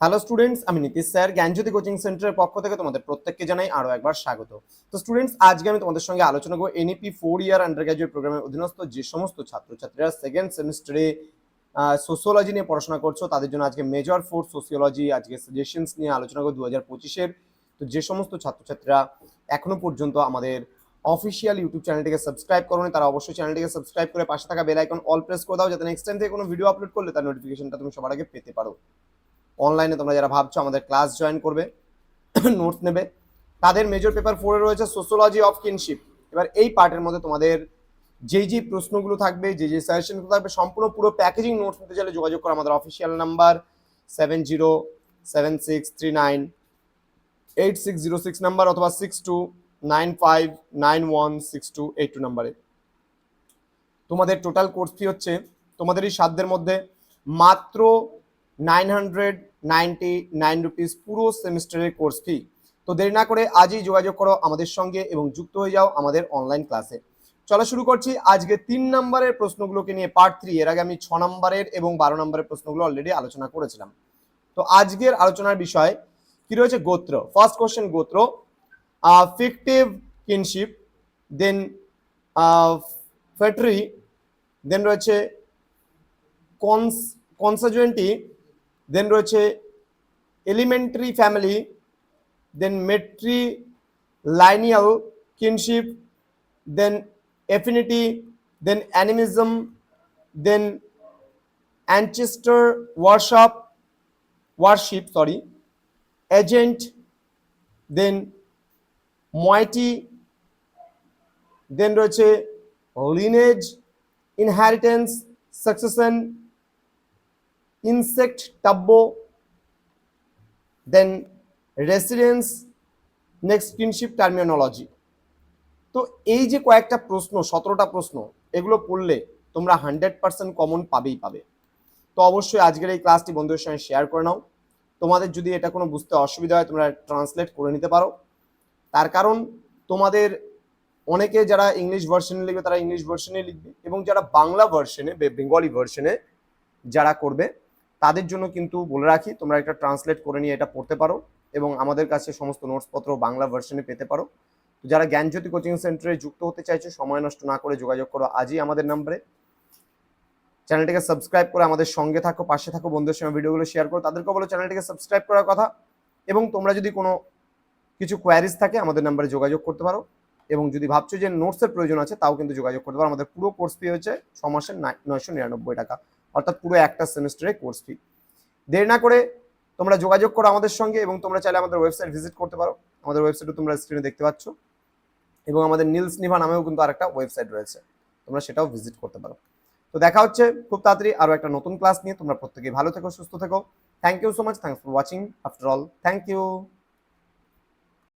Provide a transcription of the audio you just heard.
Hello students আমি Nitish sir, জ্ঞানজ্যোতি coaching সেন্টারের পক্ষ থেকে তোমাদের প্রত্যেককে জানাই আরও একবার স্বাগত। তো স্টুডেন্টস আজকে আমি তোমাদের সঙ্গে আলোচনা করব NEP four year undergraduate প্রোগ্রামের অধীনস্থ যে সমস্ত ছাত্রছাত্রীরা সেকেন্ড সেমিস্টারে সোসিওলজি নিয়ে পড়াশোনা করছ, তাদের জন্য আজকে মেজর ফোর সোসিওলজি আজকে সাজেশনস নিয়ে আলোচনা করব দু হাজার পঁচিশের। তো যে সমস্ত ছাত্রছাত্রীরা এখনও পর্যন্ত আমাদের অফিসিয়াল ইউটিউব চ্যানেলটিকে সাবস্ক্রাইব করোনি, তারা অবশ্যই চ্যানেলটিকে সাবস্ক্রাইব করে পাশে থাকা বেল আইকন অল প্রেস করে দাও, যাতে নেক্সট টাইম থেকে কোনো ভিডিও আপলোড করলে তার নোটিফিকেশনটা তুমি সবার আগে পেতে পারো। অনলাইনে তোমরা যারা ভাবছ আমাদের ক্লাস জয়েন করবে নোটস নেবে। তাদের মেজর পেপার ফোরে রয়েছে সোশ্যোলজি অফ কিনশিপ এবার এই পার্টের মধ্যে তোমাদের যেই যেই প্রশ্নগুলো থাকবে, যে যে সাজেশনগুলো থাকবে, সম্পূর্ণ পুরো প্যাকেজিং নোটস নিতে চাইলে যোগাযোগ করো আমাদের official number seven zero seven six three nine eight six zero six number অথবা six two nine five nine one six two eight two নাম্বারে তোমাদের টোটাল কোর্স ফি হচ্ছে, তোমাদের এই সাধ্যের মধ্যে মাত্র nine hundred ninety nine rupees পুরো সেমিস্টারের কোর্স ফি। তো দেরি না করে আজই যোগাযোগ করো আমাদের সঙ্গে এবং যুক্ত হয়ে যাও আমাদের অনলাইন ক্লাসে চলো শুরু করছি আজকে তিন নম্বরের প্রশ্নগুলোকে নিয়ে পার্ট থ্রি এর আগে আমি ছ নম্বরের এবং বারো নম্বরের প্রশ্নগুলো অলরেডি আলোচনা করেছিলাম। তো আজকের আলোচনার বিষয় কি রয়েছে? গোত্র। ফার্স্ট কোশ্চেন গোত্র। ফিকটিভ কিনশিপ দেন ফেটরি দেন রয়েছে কনস কনসাজুয়েন্টি দেন রয়েছে elementary family then matrilineal kinship then affinity then animism then ancestor workshop worship sorry agent then moiety then রয়েছে lineage inheritance succession incest taboo then residence next kinship terminology তো এই যে কয়েকটা প্রশ্ন, সতেরোটা প্রশ্ন, এগুলো পড়লে তোমরা হান্ড্রেড পার্সেন্ট কমন পাবেই পাবে। তো অবশ্যই আজকের এই ক্লাসটি বন্ধুদের সঙ্গে শেয়ার করে নাও। তোমাদের যদি এটা কোনো বুঝতে অসুবিধা হয়, তোমরা ট্রান্সলেট করে নিতে পারো। তার কারণ, তোমাদের অনেকে যারা ইংলিশ ভার্সনে লিখবে, তারা ইংলিশ ভার্সনে লিখবে, এবং যারা বাংলা ভার্সনে বেঙ্গলি ভার্সনে যারা করবে তাদের জন্য কিন্তু বলে রাখি, তোমরা একটা ট্রান্সলেট করে নিয়ে এটা পড়তে পারো এবং আমাদের কাছে সমস্ত নোটসপত্র বাংলা ভার্সনে পেতে পারো। যারা জ্ঞানজ্যোতি কোচিং সেন্টারে যুক্ত হতে চাইছো, সময় নষ্ট না করে যোগাযোগ করো আজই আমাদের নাম্বারে চ্যানেলটিকে সাবস্ক্রাইব করে আমাদের সঙ্গে থাকো, পাশে থাকো, বন্ধুদের সঙ্গে ভিডিওগুলো শেয়ার করো। তাদেরকে বলো চ্যানেলটিকে সাবস্ক্রাইব করার কথা এবং তোমরা যদি কোনো কিছু কোয়ারিজ থাকে, আমাদের নাম্বারে যোগাযোগ করতে পারো। এবং যদি ভাবছ যে নোটসের প্রয়োজন আছে, তাও কিন্তু যোগাযোগ করতে পারো। আমাদের পুরো কোর্স ফি হচ্ছে ছ মাসের নয়শো নিরানব্বই টাকা। অর্থাৎ পুরো একটা সেমিস্টারের কোর্স ফি। দেরি না করে তোমরা যোগাযোগ করো আমাদের সঙ্গে এবং তোমরা চাইলে আমাদের ওয়েবসাইট ভিজিট করতে পারো। আমাদের ওয়েবসাইটও তোমরা স্ক্রিনে দেখতে পাচ্ছ। এবং আমাদের নীলস নিভা নামেও কিন্তু আরেকটা ওয়েবসাইট রয়েছে। তোমরা সেটাও ভিজিট করতে পারো। তো দেখা হচ্ছে খুব তাড়াতাড়ি আরও একটা নতুন ক্লাস নিয়ে। তোমরা প্রত্যেকেই ভালো থেকো, সুস্থ থেকো। Thank you so much thanks for watching after all thank you